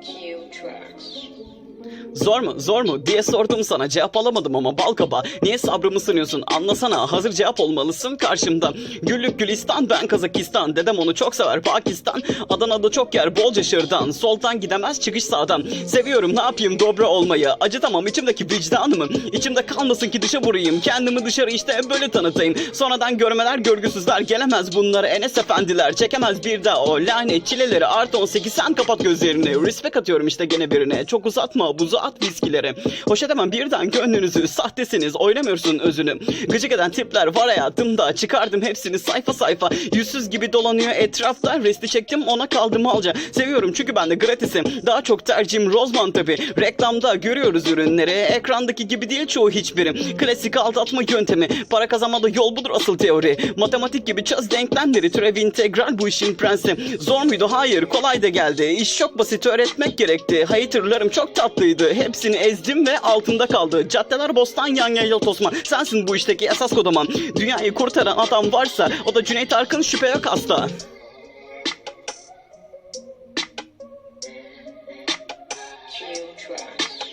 Q tracks. Zor mu? Zor mu? diye sordum sana. Cevap alamadım ama balkaba Niye sabrımı sınıyorsun? Anlasana. Hazır cevap olmalısın karşımda. Güllük gülistan ben Kazakistan. Dedem onu çok sever. Pakistan. Adana'da çok yer. Bolca şırdan. Soldan gidemez çıkış sağdan. Seviyorum ne yapayım? Dobra olmayı. Acıtamam içimdeki vicdanımı. İçimde kalmasın ki dışa vurayım. Kendimi dışarı işte böyle tanıtayım. Sonradan görmeler görgüsüzler Gelemez. Bunları Enes efendiler Çekemez bir daha. O lanet çileleri Artı 18 sen kapat gözlerini. Respect atıyorum işte gene birine. Çok uzatma buzu at viskileri. Hoş edemem birden gönlünüzü Sahtesiniz oynamıyorsun özünü. Gıcık eden tipler var hayatımda Çıkardım hepsini sayfa sayfa. Yüzsüz gibi dolanıyor etrafta Resti çektim ona kaldım alca Seviyorum çünkü ben de gratisim Daha çok tercihim Rozman tabi Reklamda görüyoruz ürünleri Ekrandaki gibi değil çoğu hiçbiri. Klasik aldatma yöntemi Para kazanmada yol budur asıl teori. Matematik gibi çöz denklemleri Türev integral bu işin prensi. Zor muydu? Hayır kolay da geldi. İş çok basit öğretmek gerekti. Haterlarım çok tatlıydı Hepsini ezdim ve altında kaldı. Caddeler bostan yan yayıl tosma Sensin bu işteki esas kodaman Dünyayı kurtaran adam varsa O da Cüneyt Arkın şüphe yok asla. Q tracks.